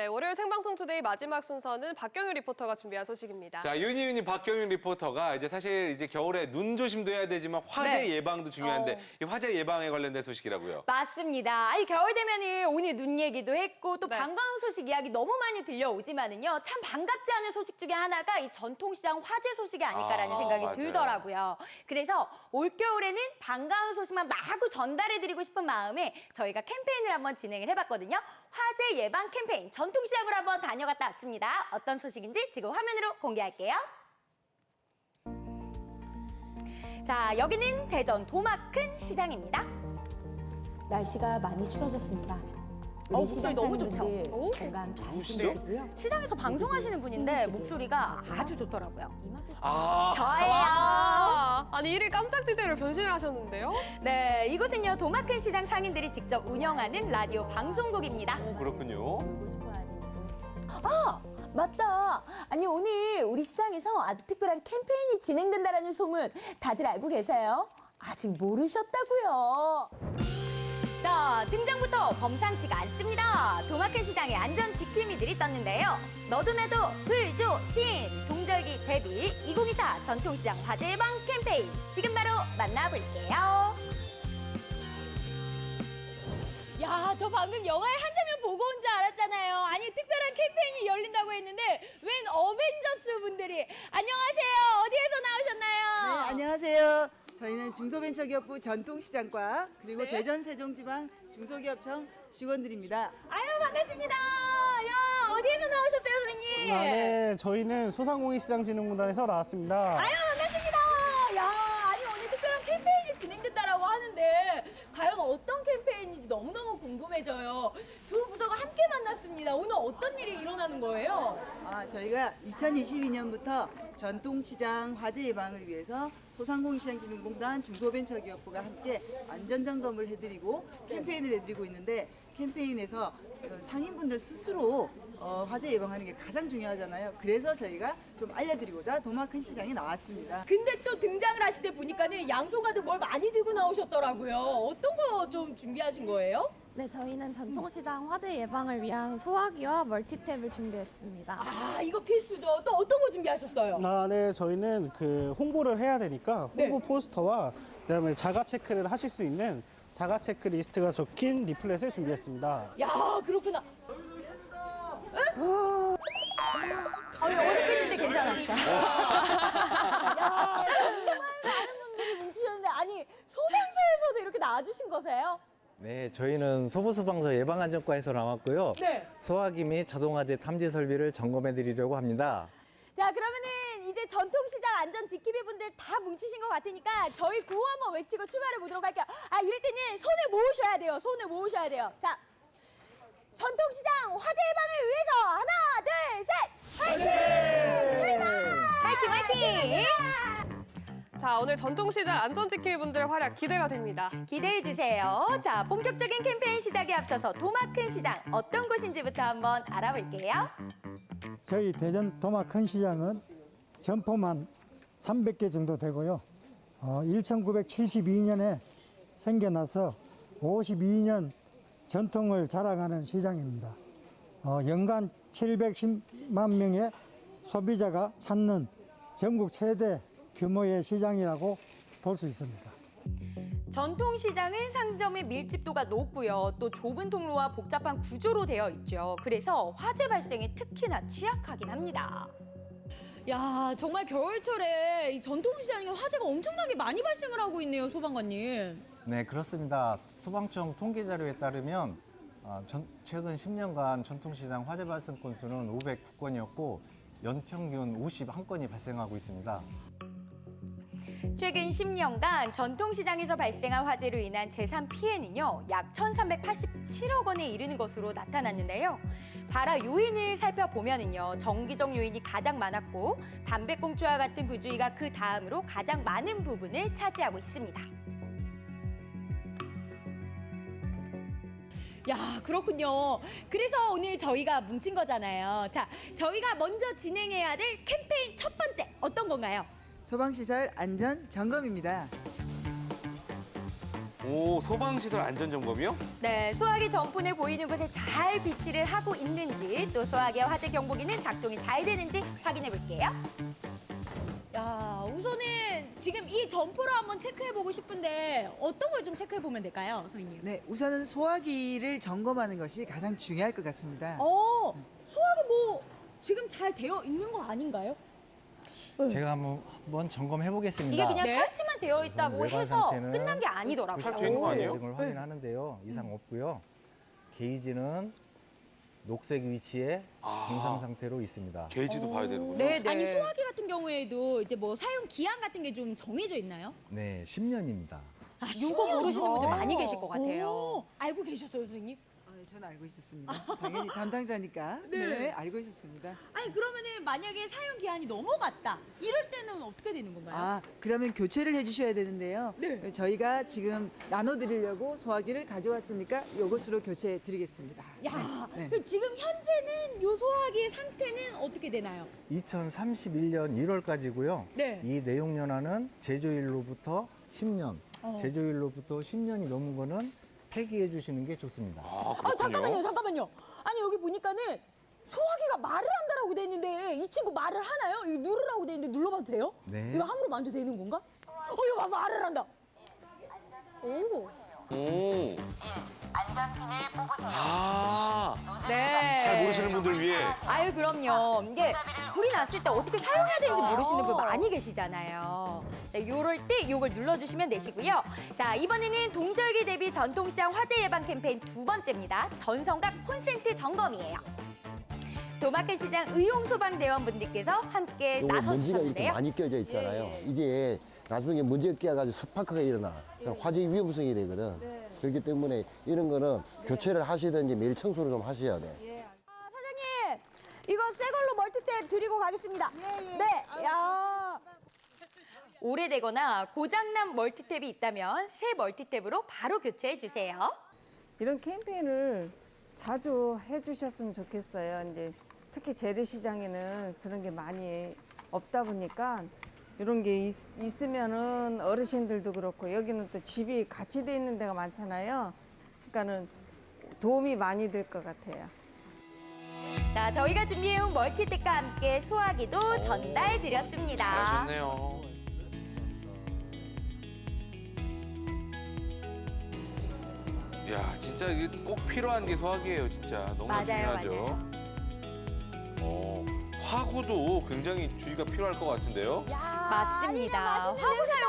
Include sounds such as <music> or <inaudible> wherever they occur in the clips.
네, 월요일 생방송 투데이 마지막 순서는 박경유 리포터가 준비한 소식입니다. 자, 윤희윤이 박경윤 리포터가 이제 사실 이제 겨울에 눈 조심도 해야 되지만 화재 네. 예방도 중요한데 어. 이 화재 예방에 관련된 소식이라고요. 맞습니다. 아니 겨울 되면은 오늘 눈 얘기도 했고 또 네. 반가운 소식 이야기 너무 많이 들려오지만은요 참 반갑지 않은 소식 중에 하나가 이 전통시장 화재 소식이 아닐까라는 아, 생각이 맞아요. 들더라고요. 그래서 올 겨울에는 반가운 소식만 마구 전달해 드리고 싶은 마음에 저희가 캠페인을 한번 진행을 해 봤거든요. 화재 예방 캠페인 전 통시장으로 한번 다녀갔다 왔습니다. 어떤 소식인지 지금 화면으로 공개할게요. 자 여기는 대전 도마큰 시장입니다. 날씨가 많이 추워졌습니다. 어우, 목소리 너무 좋죠? 건강 잘? 챙기시고요. 시장에서 방송하시는 분인데 목소리가 아주 좋더라고요. 이마트 아, 저예요. 아, 아니 일일 깜짝 DJ로 변신을 하셨는데요? 네, 이곳은요 도마큰 시장 상인들이 직접 운영하는 라디오 방송국입니다. 어, 그렇군요. 아 맞다. 아니 오늘 우리 시장에서 아주 특별한 캠페인이 진행된다라는 소문 다들 알고 계세요? 아직 모르셨다고요. 자, 등장부터 범상치가 않습니다. 도마큰 시장에 안전 지킴이들이 떴는데요. 너도 나도 불조 신 동절기 대비 2024 전통시장 화재 예방 캠페인 지금 바로 만나볼게요. 야, 저 방금 영화의 한 장면 보고 온 줄 알았잖아요. 아니, 특별한 캠페인이 열린다고 했는데 웬 어벤져스 분들이 안녕하세요. 어디에서 나오셨나요? 네, 안녕하세요. 저희는 중소벤처기업부 전통시장과 그리고 네. 대전 세종지방 중소기업청 직원들입니다. 아유, 반갑습니다. 야, 어디에서 나오셨어요, 선생님? 아, 네, 저희는 소상공인시장진흥공단에서 나왔습니다. 아유 반갑습니다. 야 아니 오늘 특별한 캠페인이 진행된다라고 하는데 과연 어떤 캠페인인지 너무너무 궁금해져요. 두 부서가 함께 만났습니다. 오늘 어떤 일이 일어나는 거예요? 아, 저희가 2022년부터 전통시장 화재 예방을 위해서 소상공인시장진흥공단 중소벤처기업부가 함께 안전점검을 해드리고 캠페인을 해드리고 있는데 캠페인에서 그 상인분들 스스로 어, 화재 예방하는 게 가장 중요하잖아요. 그래서 저희가 좀 알려드리고자 도마큰 시장에 나왔습니다. 근데 또 등장을 하실 때 보니까는 양소가도 뭘 많이 들고 나오셨더라고요. 어떤 거 좀 준비하신 거예요? 네, 저희는 전통시장 화재 예방을 위한 소화기와 멀티탭을 준비했습니다. 아 이거 필수죠. 또 어떤 거 준비하셨어요? 아, 네, 저희는 그 홍보를 해야 되니까 홍보 네. 포스터와 그다음에 자가 체크를 하실 수 있는 자가 체크 리스트가 적힌 리플렛을 준비했습니다. 야 그렇구나. 아니 어색했는데 괜찮았어. <laughs> 야 정말 많은 분들이 뭉치셨는데 아니 소방서에서도 이렇게 나와주신 거세요? 네, 저희는 소부수방서 예방안전과에서 나왔고요. 네. 소화기 및 자동화재 탐지 설비를 점검해 드리려고 합니다. 자 그러면은 이제 전통시장 안전 지킴이 분들 다 뭉치신 것 같으니까 저희 구호 한번 외치고 출발해 보도록 할게요. 아 이럴 때는 손을 모으셔야 돼요. 손을 모으셔야 돼요. 자 전통시장 화재 예방을 위해서 하나 둘 셋. 화이팅! 화이팅! 화이팅! 자, 오늘 전통시장 안전지킴이 분들의 활약 기대가 됩니다. 기대해 주세요. 자, 본격적인 캠페인 시작에 앞서서 도마큰 시장 어떤 곳인지부터 한번 알아볼게요. 저희 대전 도마 큰 시장은 점포만 300개 정도 되고요. 어, 1972년에 생겨나서 52년 전통을 자랑하는 시장입니다. 어, 연간 710만 명의 소비자가 찾는 전국 최대 규모의 시장이라고 볼 수 있습니다. 전통시장은 상점의 밀집도가 높고요. 또 좁은 통로와 복잡한 구조로 되어 있죠. 그래서 화재 발생에 특히나 취약하긴 합니다. 야, 정말 겨울철에 이 전통시장에 화재가 엄청나게 많이 발생을 하고 있네요, 소방관님. 네, 그렇습니다. 소방청 통계 자료에 따르면 아, 전- 최근 10년간 전통시장 화재 발생 건수는 509건이었고 연평균 51건이 발생하고 있습니다. 최근 10년간 전통시장에서 발생한 화재로 인한 재산 피해는요, 약 1,387억 원에 이르는 것으로 나타났는데요. 발화 요인을 살펴보면은요, 정기적 요인이 가장 많았고, 담배꽁초와 같은 부주의가 그 다음으로 가장 많은 부분을 차지하고 있습니다. 야, 그렇군요. 그래서 오늘 저희가 뭉친 거잖아요. 자, 저희가 먼저 진행해야 될 캠페인 첫 번째, 어떤 건가요? 소방시설 안전 점검입니다. 오, 소방시설 안전점검이요? 네, 소화기 전분을 보이는 곳에 잘 비치를 하고 있는지 또 소화기와 화재 경보기는 작동이 잘 되는지 확인해 볼게요. 야, 우선은 지금 이 점포를 한번 체크해 보고 싶은데 어떤 걸 좀 체크해 보면 될까요, 선생님? 네, 우선은 소화기를 점검하는 것이 가장 중요할 것 같습니다. 어, 소화기 뭐 지금 잘 되어 있는 거 아닌가요? 제가 한번, 한번 점검해 보겠습니다. 이게 그냥 설치만 되어 있다고 외관 해서 상태는 끝난 게 아니더라고요. 있는 거 아니에요? 등을 확인하는데요. 이상 없고요. 게이지는 녹색 위치에 아. 정상 상태로 있습니다. 게이지도 봐야 되는군요. 네, 네. 아니 소화기 같은 경우에도 이제 뭐 사용 기한 같은 게 좀 정해져 있나요? 네, 10년입니다. 아, 이거 모르시는 분들 많이 계실 것 같아요. 오, 알고 계셨어요, 선생님? 아, 저는 알고 있었습니다. 당연히 담당자니까. <laughs> 네. 네. 알고 있었습니다. 아니 그러면은 만약에 사용 기한이 넘어갔다. 이럴 때는 어떻게 되는 건가요? 아, 그러면 교체를 해주셔야 되는데요. 네. 저희가 지금 나눠드리려고 소화기를 가져왔으니까 이것으로 교체해 드리겠습니다. 야, 네. 그럼 지금 현재는 요 소화기의 상태는 어떻게 되나요? 2031년 1월까지고요. 네. 이 내용연화는 제조일로부터 10년, 어. 제조일로부터 10년이 넘은 거는 폐기해 주시는 게 좋습니다. 아, 아. 잠깐만요, 잠깐만요. 아니 여기 보니까는 소화기가 말을 한다라고 돼 있는데 이 친구 말을 하나요? 이거 누르라고 돼 있는데 눌러봐도 돼요? 네. 이거 함부로 만져도 되는 건가? 어, 이거 봐, 말을 한다. 오. 오. 아, 네. 잘 모르시는 분들 위해. 아유 그럼요. 이게 불이 났을 때 어떻게 사용해야 되는지 모르시는 분 많이 계시잖아요. 자, 요럴 때 요걸 눌러주시면 되시고요. 자 이번에는 동절기 대비 전통시장 화재 예방 캠페인 두 번째입니다. 전성각 콘센트 점검이에요. 도마켓 시장 의용소방대원분들께서 함께 요거 먼지가 이렇게 나서주셨는데요. 많이 껴져 있잖아요. 이게 나중에 먼지가 끼어가지고 스파크가 일어나. 그럼 화재 위험성이 되거든. 그렇기 때문에 이런 거는 교체를 하시든지 매일 청소를 좀 하셔야 돼. 사장님, 이거 새 걸로 멀티탭 드리고 가겠습니다. 네, 야. 오래되거나 고장난 멀티탭이 있다면 새 멀티탭으로 바로 교체해 주세요. 이런 캠페인을 자주 해주셨으면 좋겠어요. 이제 특히 재래시장에는 그런 게 많이 없다 보니까 이런 게 있, 있으면은 어르신들도 그렇고 여기는 또 집이 같이 돼 있는 데가 많잖아요. 그러니까는 도움이 많이 될 것 같아요. 자 저희가 준비해온 멀티탭과 함께 소화기도 전달해 드렸습니다. 잘하셨네요. 야, 진짜 이게 꼭 필요한 게 소화기예요, 진짜. 너무 맞아요, 중요하죠. 맞아요. 어, 화구도 굉장히 주의가 필요할 것 같은데요. 맞습니다. 화구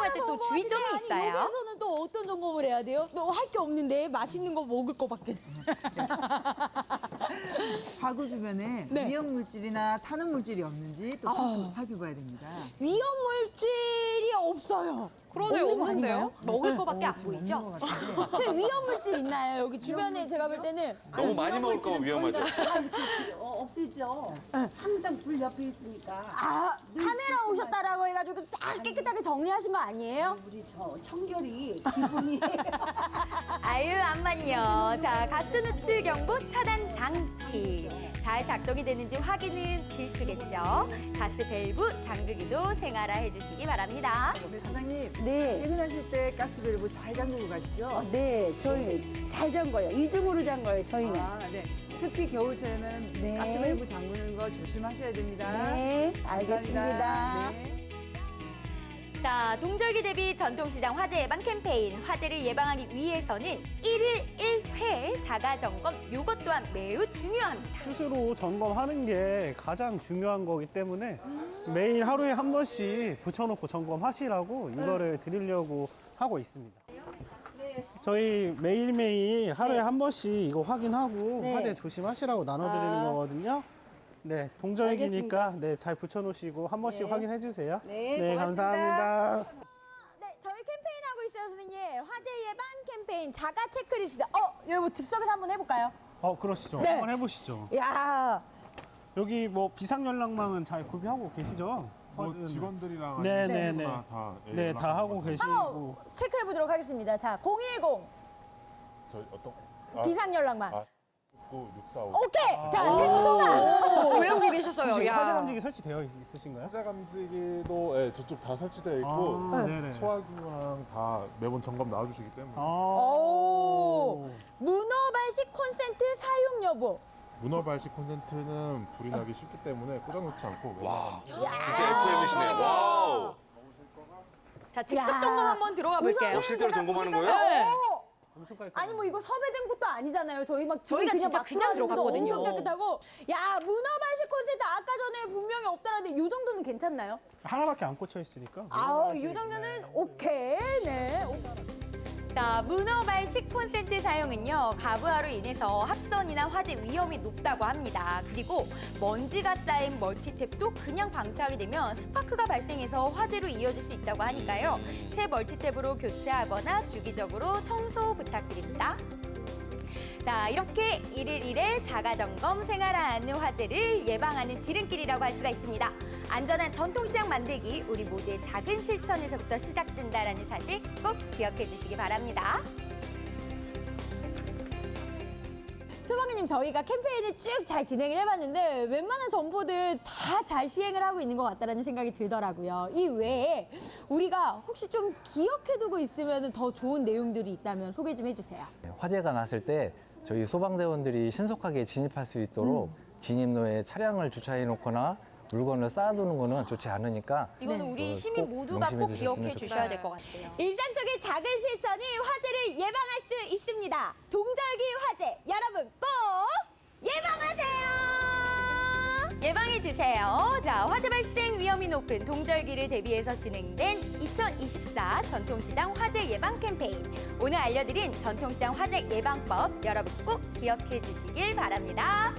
사용할 때 또 주의점이 있어요. 여기서는 또 어떤 점검을 해야 돼요? 또할게 없는데 맛있는 거 먹을 거밖에. <laughs> 화구 주변에 네. 위험 물질이나 타는 물질이 없는지 또 아. 살펴봐야 됩니다. 위험 물질이 없어요. 그러네요, 없는 거 없는데요? 아닌가요? 먹을 거밖에 안 없는 보이죠? <laughs> 근데 위험 물질 있나요? 여기 주변에 제가 볼 때는 너무 많이 먹을까 봐 위험하죠. <laughs> 없애죠. 항상 불 옆에 있으니까. 아 카메라 오셨다라고 해가지고 싹 깨끗하게 정리하신 거 아니에요? 우리 저 청결이 기분이 <laughs> 아유 암만요. 자 가스 누출 경보 차단 장치 잘 작동이 되는지 확인은 필수겠죠. 가스 밸브 잠그기도 생활화 해주시기 바랍니다. 네, 사장님. 네. 퇴근하실 때 가스 밸브 잘 잠그고 가시죠? 어, 네, 저희 잘 잠궈요. 이중으로 잠궈요, 저희는. 아, 네. 특히 겨울철에는 네. 가스 밸브 잠그는 거 조심하셔야 됩니다. 네, 감사합니다. 알겠습니다. 네. 자 동절기 대비 전통시장 화재 예방 캠페인 화재를 예방하기 위해서는 일일일회 자가 점검 요것 또한 매우 중요합니다. 스스로 점검하는 게 가장 중요한 거기 때문에 매일 하루에 한 번씩 붙여놓고 점검하시라고 이거를 드리려고 하고 있습니다. 저희 매일매일 하루에 한 번씩 이거 확인하고 네. 화재 조심하시라고 나눠드리는 아. 거거든요. 네, 동절기니까 네, 잘 붙여놓으시고 한 번씩 네. 확인해 주세요. 네, 네, 고맙습니다. 감사합니다. 네, 저희 캠페인 하고 있어요, 선생님. 화재 예방 캠페인 자가 체크리스트. 어, 여기 뭐 즉석에서 한번 해볼까요? 어, 그러시죠. 네. 한번 해보시죠. 야, 여기 뭐 비상 연락망은 잘 구비하고 계시죠? 뭐 직원들이랑 네, 아니면 네, 네. 누구나 다 예, 네, 연락 다 하고. 계시고. 한번 체크해 보도록 하겠습니다. 자, 010저 어떤 아, 비상 연락망. 아. 6965. 오케이. 자, 아. 택도가. 외우고 <laughs> 계셨어요. 혹시 야. 화재 감지기 설치되어 있- 있으신가요? 화재 감지기도 예, 저쪽 다 설치되어 있고 아, 네네. 소화기랑 다 매번 점검 나와주시기 때문에 아. 오. 문어발식 콘센트 사용 여부. 문어 발식 콘센트는 불이 나기 쉽기 때문에 꽂아놓지 않고 와, 진짜 FM이시네요. 와우. 자, 즉석 야. 점검 한번 들어가 볼게요. 어, 실제로 점검하는 거예요? 네. 어. 엄청 깔끔. 아니 뭐 이거 섭외된 것도 아니잖아요. 저희 막 지금 저희가 그냥 진짜 막 그냥 들어왔는데도 들어갔거든요. 엄청 깨끗하고 야 문어 발식 콘센트 아까 전에 분명히 없다는데 이 정도는 괜찮나요? 하나밖에 안 꽂혀 있으니까. 아우 이 정도는 오케이 네. 자, 문어발식 콘센트 사용은요, 가부하로 인해서 합선이나 화재 위험이 높다고 합니다. 그리고 먼지가 쌓인 멀티탭도 그냥 방치하게 되면 스파크가 발생해서 화재로 이어질 수 있다고 하니까요. 새 멀티탭으로 교체하거나 주기적으로 청소 부탁드립니다. 자, 이렇게 일일일회 자가점검 생활하는 화재를 예방하는 지름길이라고 할 수가 있습니다. 안전한 전통시장 만들기, 우리 모두의 작은 실천에서부터 시작된다라는 사실 꼭 기억해 주시기 바랍니다. 소방님 저희가 캠페인을 쭉 잘 진행을 해봤는데 웬만한 점포들 다 잘 시행을 하고 있는 것 같다라는 생각이 들더라고요. 이 외에 우리가 혹시 좀 기억해두고 있으면 더 좋은 내용들이 있다면 소개 좀 해주세요. 화재가 났을 때 저희 소방대원들이 신속하게 진입할 수 있도록 진입로에 차량을 주차해 놓거나 물건을 쌓아두는 거는 좋지 않으니까 이거는 네. 우리 그 시민 꼭 모두가 명심해 꼭 기억해 좋겠습니다. 주셔야 될 것 같아요. 일상 속의 작은 실천이 화재를 예방할 수 있습니다. 동절기 화재 여러분 꼭. 예방해 주세요. 자, 화재 발생 위험이 높은 동절기를 대비해서 진행된 2024 전통시장 화재 예방 캠페인. 오늘 알려드린 전통시장 화재 예방법 여러분 꼭 기억해 주시길 바랍니다.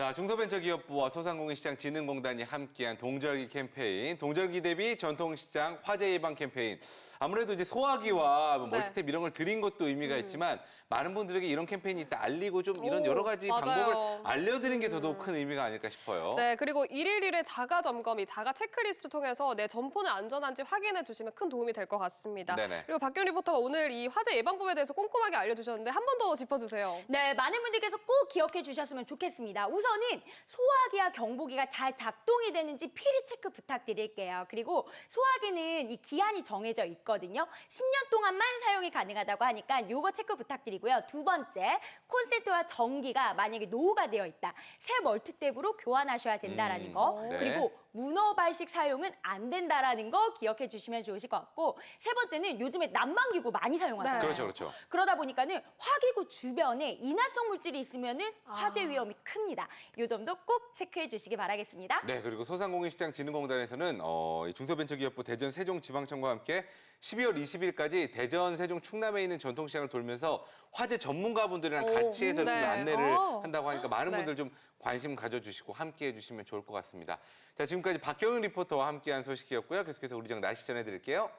자, 중소벤처기업부와 소상공인시장진흥공단이 함께한 동절기 캠페인, 동절기 대비 전통시장 화재 예방 캠페인. 아무래도 이제 소화기와 뭐 네. 멀티탭 이런 걸 드린 것도 의미가 있지만 많은 분들에게 이런 캠페인이 있다 알리고 좀 이런 오, 여러 가지 맞아요. 방법을 알려드린 게 더더욱 큰 의미가 아닐까 싶어요. 네, 그리고 일일일회 자가 점검이 자가 체크리스트 통해서 내 점포는 안전한지 확인해 주시면 큰 도움이 될 것 같습니다. 네네. 그리고 박경 리포터가 오늘 이 화재 예방법에 대해서 꼼꼼하게 알려주셨는데 한 번 더 짚어주세요. 네, 많은 분들께서 꼭 기억해 주셨으면 좋겠습니다. 우선 은 소화기와 경보기가 잘 작동이 되는지 피리 체크 부탁드릴게요. 그리고 소화기는 이 기한이 정해져 있거든요. 10년 동안만 사용이 가능하다고 하니까 요거 체크 부탁드리고요. 두 번째, 콘센트와 전기가 만약에 노후가 되어 있다. 새 멀티탭으로 교환하셔야 된다라는 음, 거. 네. 그리고 문어 발식 사용은 안 된다라는 거 기억해 주시면 좋으실 것 같고 세 번째는 요즘에 난방기구 많이 사용하잖아요. 네. 그렇죠, 그렇죠. 그러다 보니까는 화기구 주변에 인화성 물질이 있으면은 화재 위험이 큽니다. 이 점도 꼭 체크해 주시기 바라겠습니다. 네, 그리고 소상공인시장진흥공단에서는 어, 이 중소벤처기업부 대전 세종지방청과 함께 12월 20일까지 대전, 세종, 충남에 있는 전통시장을 돌면서 화재 전문가분들이랑 오, 같이 해서 네. 좀 안내를 어. 한다고 하니까 많은 네. 분들 좀 관심 가져주시고 함께 해 주시면 좋을 것 같습니다. 자, 지금까지 박경윤 리포터와 함께한 소식이었고요. 계속해서 우리 정 날씨 전해드릴게요.